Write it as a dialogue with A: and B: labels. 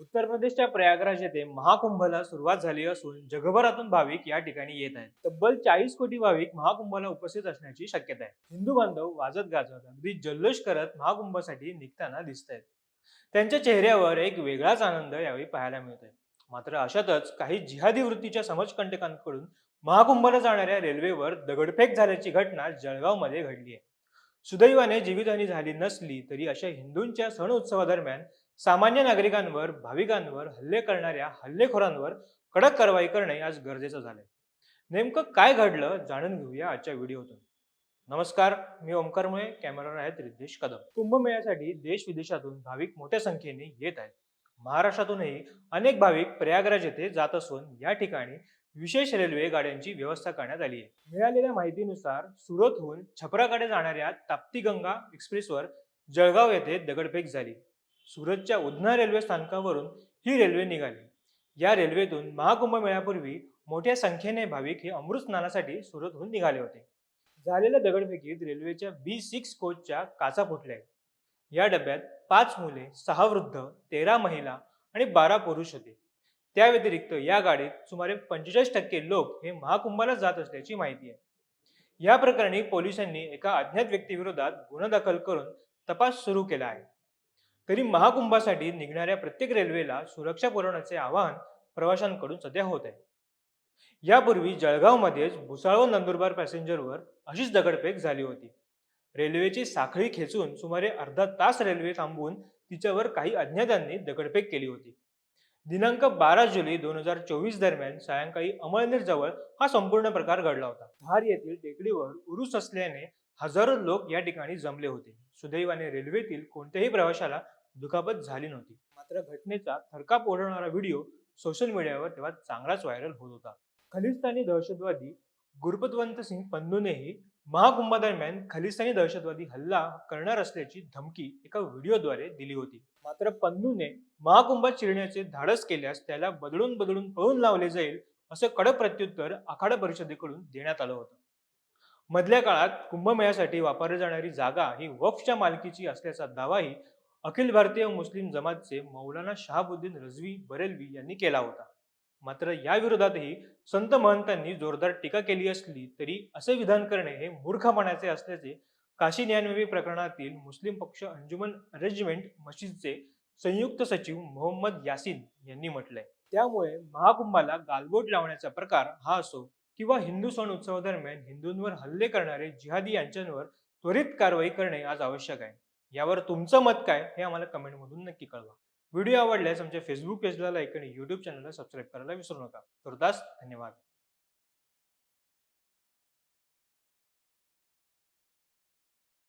A: उत्तर प्रदेशच्या प्रयागराज येथे महाकुंभला सुरुवात झाली असून जगभरातून भाविक या ठिकाणी येत आहेत. तब्बल चाळीस कोटी भाविक महाकुंभला उपस्थित असण्याची शक्यता आहे. हिंदू बांधव वाजत गाजत अगदी जल्लोष करत महाकुंभासाठी निघताना दिसत आहेत. त्यांच्या चेहऱ्यावर एक वेगळाच आनंद यावेळी पाहायला मिळतोय. मात्र अशातच काही जिहादी वृत्तीच्या समाजकंटकांकडून महाकुंभला जाणाऱ्या रेल्वेवर दगडफेक झाल्याची घटना जळगावमध्ये घडली आहे. सुदैवाने जीवितहानी झाली नसली तरी अशा हिंदूंच्या सण उत्सवादरम्यान सामान्य नागरिकांवर भाविकांवर हल्ले करणाऱ्या हल्लेखोरांवर कडक कारवाई करणे आज गरजेचं झालंय. नेमकं काय घडलं जाणून घेऊया आजच्या व्हिडिओतून. नमस्कार मी ओमकार मुळे कॅमेरा आहेत रिद्धेश कदम. कुंभमेळ्यासाठी देश विदेशातून भाविक मोठ्या संख्येने येत आहेत. महाराष्ट्रातूनही अनेक भाविक प्रयागराज येथे जात असून या ठिकाणी विशेष रेल्वे गाड्यांची व्यवस्था करण्यात आली आहे. मिळालेल्या माहितीनुसार सुरतहून छपराकडे जाणाऱ्या ताप्ती गंगा एक्सप्रेसवर जळगाव येथे दगडफेक झाली. सुरतच्या उधना रेल्वे स्थानकावरून ही रेल्वे निघाली. या रेल्वेतून महाकुंभ मेळ्यापूर्वी मोठ्या संख्येने भाविक हे अमृत स्नानासाठी सुरतहून निघाले होते. झालेल्या दगडफेकीत रेल्वेच्या बी सिक्स कोचच्या काचा फुटल्या. आहेत. या डब्यात पाच मुले सहा वृद्ध तेरा महिला आणि बारा पुरुष होते. त्या व्यतिरिक्त या गाडीत सुमारे पंचेचाळीस टक्के लोक हे महाकुंभाला जात असल्याची माहिती आहे. या प्रकरणी पोलिसांनी एका अज्ञात व्यक्तीविरोधात गुन्हा दाखल करून तपास सुरू केला आहे. तरी महाकुंभासाठी निघणाऱ्या प्रत्येक रेल्वेला सुरक्षा पुरवण्याचे आवाहन प्रवाशांकडून सध्या होत आहे. यापूर्वी जळगावमध्येच भुसावळ नंदुरबार पॅसेंजरवर अशीच दगडफेक झाली होती. रेल्वेची साखळी खेचून सुमारे अर्धा तास रेल्वे थांबवून तिच्यावर काही अज्ञातांनी दगडफेक केली होती. दिनांक बारा जुलै दोन हजार चोवीस दरम्यान सायंकाळी अमळनेर जवळ हा संपूर्ण प्रकार घडला होता. धार येथील टेकडीवर उरूस असल्याने हजारो लोक या ठिकाणी जमले होते. सुदैवाने रेल्वेतील कोणत्याही प्रवाशाला दुखापत झाली नव्हती. मात्र घटनेचा थरकाप ओढवणारा व्हिडिओ सोशल मीडियावर तेव्हा चांगलाच व्हायरल होत होता. खलिस्तानी दहशतवादी गुरपतवंत सिंग पन्नूनेही महाकुंभादरम्यान खलिस्तानी दहशतवादी हल्ला करणार असल्याची धमकी एका व्हिडिओद्वारे दिली होती. मात्र पन्नूने महाकुंभात शिरण्याचे धाडस केल्यास त्याला बदलून बदलून पळून लावले जाईल असं कडक प्रत्युत्तर आखाडा परिषदेकडून देण्यात आलं होतं. मधल्या काळात कुंभमेळ्यासाठी वापरली जाणारी जागा ही वक्फच्या मालकीची असल्याचा दावाही अखिल भारतीय मुस्लिम जमातचे मौलाना शहाबुद्दीन रझवी बरेलवी यांनी केला होता. मात्र या विरोधातही संत महंतांनी जोरदार टीका केली असली तरी असे विधान करणे हे मूर्खपणाचे असल्याचे काशी न्यायनवी प्रकरणातील मुस्लिम पक्ष अंजुमन अरेंजमेंट मशीदचे संयुक्त सचिव मोहम्मद यासिन यांनी म्हटलंय. त्यामुळे महाकुंभाला गालबोट लावण्याचा प्रकार हा असो किंवा हिंदू सण उत्सवादरम्यान हिंदूंवर हल्ले करणारे जिहादी यांच्यावर त्वरित कारवाई करणे आज आवश्यक आहे. यावर तुमचं मत काय हे आम्हाला कमेंटमधून नक्की कळवा. व्हिडिओ आवडल्यास आमच्या फेसबुक पेजला लाईक आणि युट्यूब चॅनलला सबस्क्राईब करायला विसरू नका. तुर्तास धन्यवाद.